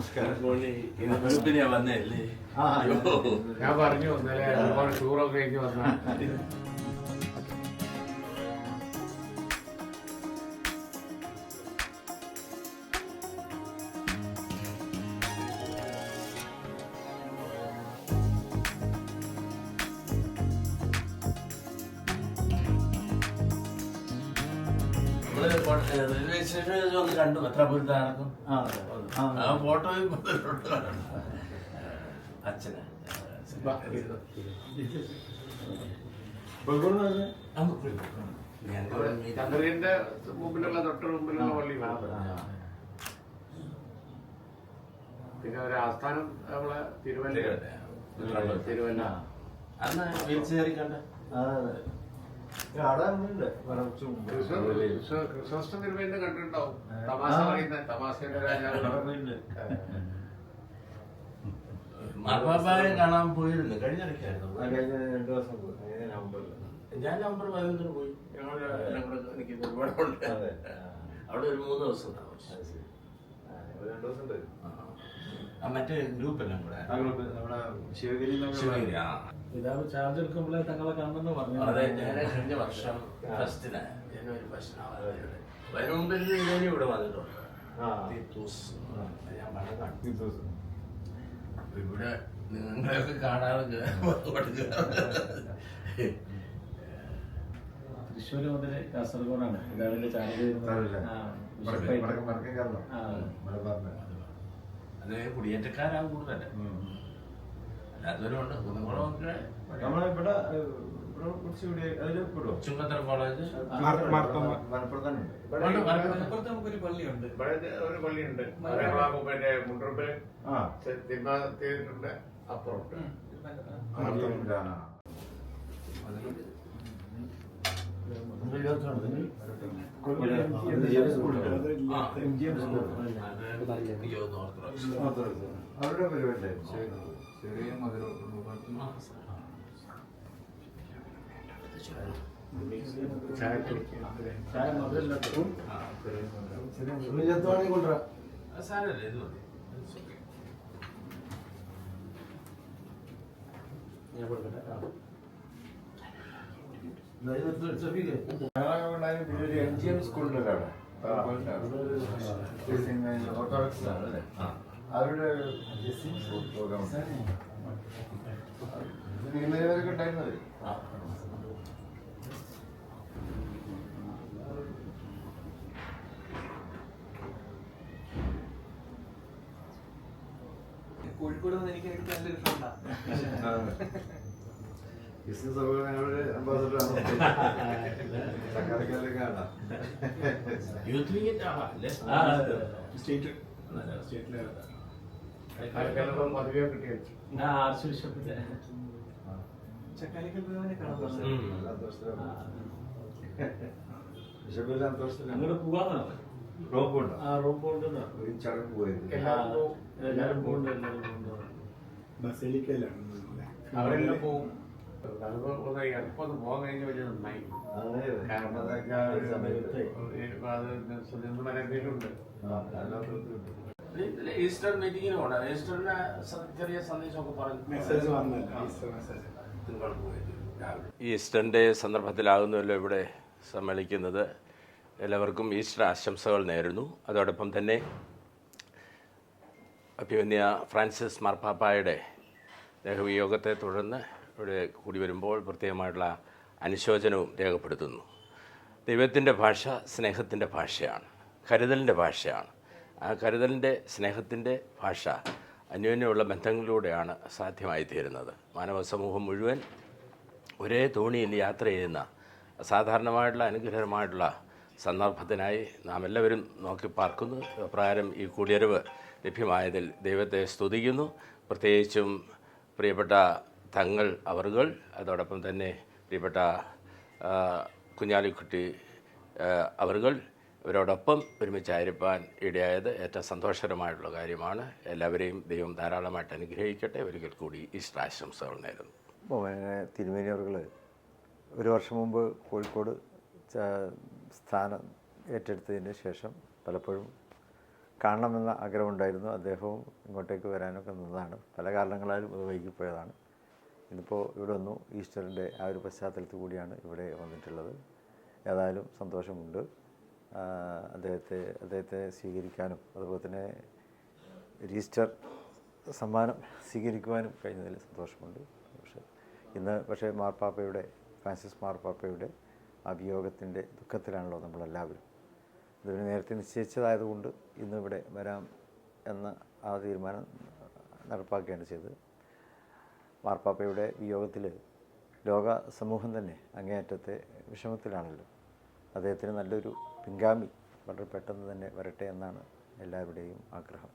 നമസ്കാരം. ഞാൻ പറഞ്ഞു ഇന്നലെ ഒരുപാട് ടൂറൊക്കെ കഴിഞ്ഞ് വന്ന നമ്മൾ റെയിൽവേ സ്റ്റേഷനിൽ ഒന്ന് കണ്ടു. എത്ര പൊരുത്ത നടക്കും ആ, ഫോട്ടോയും അച്ഛനെ. ചന്ദ്രന്റെ മുമ്പിലുള്ള തൊട്ട് മുമ്പിലുള്ള പള്ളി ആ, പിന്നെ ഒരു ആസ്ഥാനം നമ്മളെ തിരുവല്ല തിരുവല്ല. അന്ന് വീൽ ചെയറിൽ കണ്ട കണ്ടിട്ടുണ്ടാവും. തമാശ പറയുന്ന തമാശയുടെ രാജാവ്. മാർപ്പാപ്പായെ കാണാൻ പോയിരുന്നു. കഴിഞ്ഞ ഇടയ്ക്കായിരുന്നു. ഞാൻ നവംബർ പതിനൊന്നിന് പോയി. ഞങ്ങളുടെ എല്ലാം കൂടെ. അവിടെ ഒരു മൂന്ന് ദിവസം താമസിച്ചു. മറ്റേ ഗ്രൂപ്പ് എല്ലാം കൂടെ നമ്മുടെ ശിവഗിരി ശിവഗിരി, ആ. പിതാവ് ചാർജ് എടുക്കുമ്പോഴേ തങ്ങളെ കാണണമെന്ന് പറഞ്ഞു അതെ ഞാൻ കഴിഞ്ഞ വർഷം ഫസ്റ്റിന് ജനുവരി ഫസ്റ്റിന് അതിനു മുമ്പ് ഇവന് ഇവിടെ വന്നിട്ടുണ്ട്. ആ. തീത്തൂസ്. ഞാൻ. അപ്പൊ ഇവിടെ നിങ്ങളെയൊക്കെ കാണാതെ തൃശ്ശൂര് മുതൽ കാസർഗോഡാണ്. പിതാവിന്റെ ചാർജ്. അത് കുടിയേറ്റക്കാരാണ് കൂടുതൽ. അല്ലാത്തവരുണ്ട് കുന്നംകുളമൊക്കെ നമ്മളെ ഇവിടെ? ചുങ്കത്തറ കോളേജ്. മലപ്പുറത്ത് നമുക്കൊരു പള്ളിയുണ്ട്. ഇവിടെ ഒരു പള്ളിയുണ്ട്. തിരുമാനത്തിന്റെ അപ്പുറമുണ്ട്. അവരുടെ പരിപാടി ചെറിയ. എം ജി എം സ്കൂളിലല്ലേ ഓർത്തഡോക്സ് ആണ് അല്ലേ? ആ. അവരുടെ പ്രോഗ്രാം നീന്തലവരൊക്കെ ഉണ്ടായിരുന്നത്. കോഴിക്കോട് എനിക്ക് നല്ലൊരു ഫ്രണ്ടാണ് ബിസിനസ് അവരുടെ അംബാസഡറാണ് ചക്കാലക്കാരിലേക്ക് കാണാം. യൂത്ത് ലീഗിന്റെ ആളാ അല്ലേ? സ്റ്റേറ്റ് സ്റ്റേറ്റ് ആർക്കെല്ലാം പദവിയോ കിട്ടിയത് ആർച്ച് ബിഷപ്പിന്റെ. പറഞ്ഞത്. നല്ല സന്തോഷത്തിലാണ് ആ. ബിഷപ്പിന്റെ സന്തോഷത്തിലാണ് അങ്ങോട്ട് പോവാന്നാണ് ആ റൂം പോണ്ടെന്നാ ഒരു ചടങ്ങ് പോയത്. എല്ലാവരും. എല്ലാരും പോകണ്ട എല്ലാരും പോകണ്ട അവരെല്ലാം അതിപ്പോ എളുപ്പം പോകാൻ കഴിഞ്ഞ വലിയ നന്നായി. അങ്ങനെ കാരണം അതൊക്കെ മരത്തിലുണ്ട് ആ, അതിനകത്ത് ഈസ്റ്റർ മീറ്റിംഗിന് പോകണം ഈസ്റ്ററിന് ചെറിയ സന്ദേശമൊക്കെ പറഞ്ഞു ഈസ്റ്ററിന്റെ സന്ദർഭത്തിലാകുന്നല്ലോ ഇവിടെ സമ്മേളിക്കുന്നത്. എല്ലാവർക്കും ഈസ്റ്റർ ആശംസകൾ നേരുന്നു. അതോടൊപ്പം തന്നെ അഭിമന്യ ഫ്രാൻസിസ് മാർപ്പാപ്പായുടെ ദേഹവിയോഗത്തെ തുടർന്ന് ഇവിടെ കൂടി വരുമ്പോൾ പ്രത്യേകമായിട്ടുള്ള അനുശോചനവും രേഖപ്പെടുത്തുന്നു. ദൈവത്തിന്റെ ഭാഷ സ്നേഹത്തിന്റെ ഭാഷയാണ്. കരുതലിന്റെ ഭാഷയാണ്. ആ കരുതലിന്റെ സ്നേഹത്തിന്റെ ഭാഷ അന്യോന്യമുള്ള ബന്ധങ്ങളിലൂടെയാണ് സാധ്യമായി തീരുന്നത് മാനവ സമൂഹം മുഴുവൻ ഒരേ തോണിയിൽ യാത്ര ചെയ്യുന്ന അസാധാരണമായിട്ടുള്ള അനുഗ്രഹമായിട്ടുള്ള സന്ദർഭത്തിനായി നാം എല്ലാവരും നോക്കി പാർക്കുന്നു. പ്രകാരം ഈ കൂടിയറിവ് ലഭ്യമായതിൽ ദൈവത്തെ സ്തുതിക്കുന്നു. പ്രത്യേകിച്ചും പ്രിയപ്പെട്ട തങ്ങൾ അവറുകൾ അതോടൊപ്പം തന്നെ പ്രിയപ്പെട്ട കുഞ്ഞാലിക്കുട്ടി അവറുകൾ ഇവരോടൊപ്പം ഒരുമിച്ചായിരിക്കാൻ ഇടയായത് ഏറ്റവും സന്തോഷകരമായിട്ടുള്ള കാര്യമാണ്. എല്ലാവരെയും ദൈവം ധാരാളമായിട്ട് അനുഗ്രഹിക്കട്ടെ. ഒരിക്കൽ കൂടി ഈസ്റ്റർ ആശംസകൾ നേരുന്നു. തിരുമേനിയവർ ഒരു വർഷം മുമ്പ് കോഴിക്കോട് സ്ഥാനം ഏറ്റെടുത്തതിന് ശേഷം പലപ്പോഴും കാണണമെന്ന ആഗ്രഹമുണ്ടായിരുന്നു. അദ്ദേഹവും ഇങ്ങോട്ടേക്ക് വരാനൊക്കെ നിന്നതാണ്. പല കാരണങ്ങളാലും അത് വൈകിപ്പോയതാണ് ഇന്നിപ്പോൾ ഇവിടെ വന്നു. ഈസ്റ്ററിന്റെ ആ ഒരു പശ്ചാത്തലത്തിൽ കൂടിയാണ് ഇവിടെ വന്നിട്ടുള്ളത്. ഏതായാലും സന്തോഷമുണ്ട്. അദ്ദേഹത്തെ അദ്ദേഹത്തെ സ്വീകരിക്കാനും അതുപോലെ തന്നെ രജിസ്റ്റർ സമ്മാനം സ്വീകരിക്കുവാനും കഴിഞ്ഞതിൽ സന്തോഷമുണ്ട്. പക്ഷേ ഇന്ന് പക്ഷേ മാർപ്പാപ്പയുടെ ഫ്രാൻസിസ് മാർപ്പാപ്പയുടെ അഭിയോഗത്തിന്റെ ദുഃഖത്തിലാണല്ലോ നമ്മളെല്ലാവരും. ഇതിന് നേരത്തെ നിശ്ചയിച്ചതായതുകൊണ്ട് ഇന്ന് ഇവിടെ വരാം എന്ന ആ തീരുമാനം നടപ്പാക്കുകയാണ് ചെയ്തത്. മാർപ്പാപ്പയുടെ വിയോഗത്തിൽ ലോക സമൂഹം തന്നെ അങ്ങേയറ്റത്തെ വിഷമത്തിലാണല്ലോ. അദ്ദേഹത്തിന് നല്ലൊരു പിൻഗാമി വളരെ പെട്ടെന്ന് തന്നെ വരട്ടെ എന്നാണ് എല്ലാവരുടെയും ആഗ്രഹം.